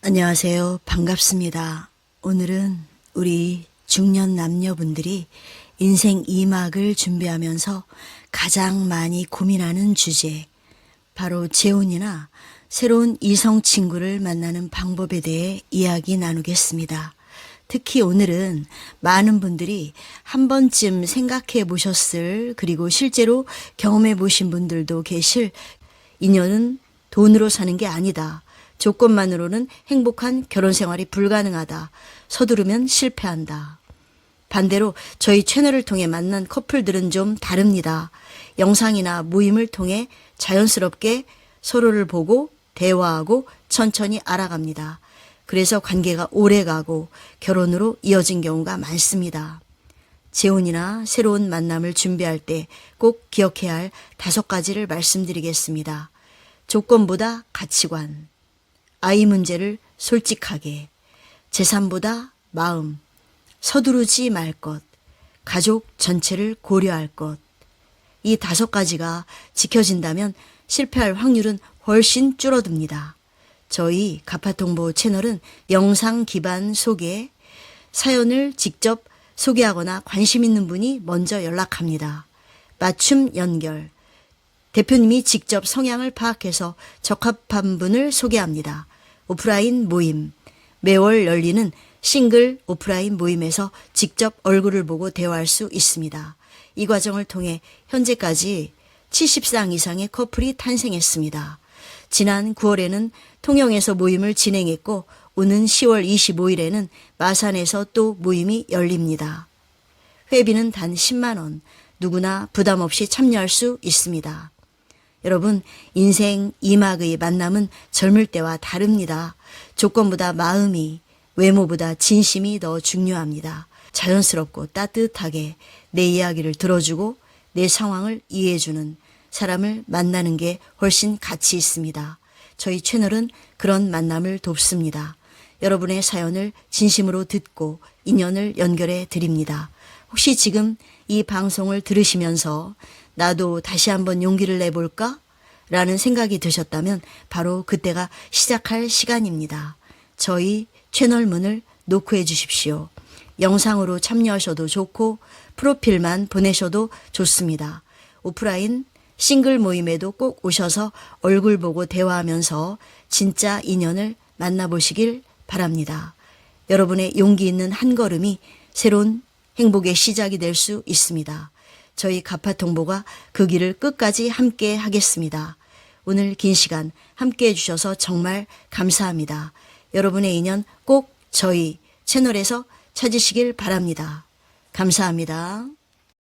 안녕하세요. 반갑습니다. 오늘은 우리 중년 남녀분들이 인생 2막을 준비하면서 가장 많이 고민하는 주제, 바로 재혼이나 새로운 이성 친구를 만나는 방법에 대해 이야기 나누겠습니다. 특히 오늘은 많은 분들이 한 번쯤 생각해 보셨을 그리고 실제로 경험해 보신 분들도 계실 인연은 돈으로 사는 게 아니다. 조건만으로는 행복한 결혼 생활이 불가능하다. 서두르면 실패한다. 반대로 저희 채널을 통해 만난 커플들은 좀 다릅니다. 영상이나 모임을 통해 자연스럽게 서로를 보고 대화하고 천천히 알아갑니다. 그래서 관계가 오래 가고 결혼으로 이어진 경우가 많습니다. 재혼이나 새로운 만남을 준비할 때 꼭 기억해야 할 다섯 가지를 말씀드리겠습니다. 조건보다 가치관, 아이 문제를 솔직하게, 재산보다 마음, 서두르지 말 것, 가족 전체를 고려할 것. 이 다섯 가지가 지켜진다면 실패할 확률은 훨씬 줄어듭니다. 저희 가파통보 채널은 영상 기반 소개, 사연을 직접 소개하거나 관심 있는 분이 먼저 연락합니다. 맞춤 연결. 대표님이 직접 성향을 파악해서 적합한 분을 소개합니다. 오프라인 모임. 매월 열리는 싱글 오프라인 모임에서 직접 얼굴을 보고 대화할 수 있습니다. 이 과정을 통해 현재까지 70상 이상의 커플이 탄생했습니다. 지난 9월에는 통영에서 모임을 진행했고 오는 10월 25일에는 마산에서 또 모임이 열립니다. 회비는 단 10만 원, 누구나 부담 없이 참여할 수 있습니다. 여러분, 인생 이막의 만남은 젊을 때와 다릅니다. 조건보다 마음이, 외모보다 진심이 더 중요합니다. 자연스럽고 따뜻하게 내 이야기를 들어주고 내 상황을 이해해주는 사람을 만나는 게 훨씬 가치 있습니다. 저희 채널은 그런 만남을 돕습니다. 여러분의 사연을 진심으로 듣고 인연을 연결해 드립니다. 혹시 지금 이 방송을 들으시면서 나도 다시 한번 용기를 내볼까? 라는 생각이 드셨다면 바로 그때가 시작할 시간입니다. 저희 채널 문을 노크해 주십시오. 영상으로 참여하셔도 좋고 프로필만 보내셔도 좋습니다. 오프라인 싱글 모임에도 꼭 오셔서 얼굴 보고 대화하면서 진짜 인연을 만나보시길 바랍니다. 여러분의 용기 있는 한 걸음이 새로운 행복의 시작이 될 수 있습니다. 저희 가파통보가 그 길을 끝까지 함께 하겠습니다. 오늘 긴 시간 함께 해주셔서 정말 감사합니다. 여러분의 인연 꼭 저희 채널에서 찾으시길 바랍니다. 감사합니다.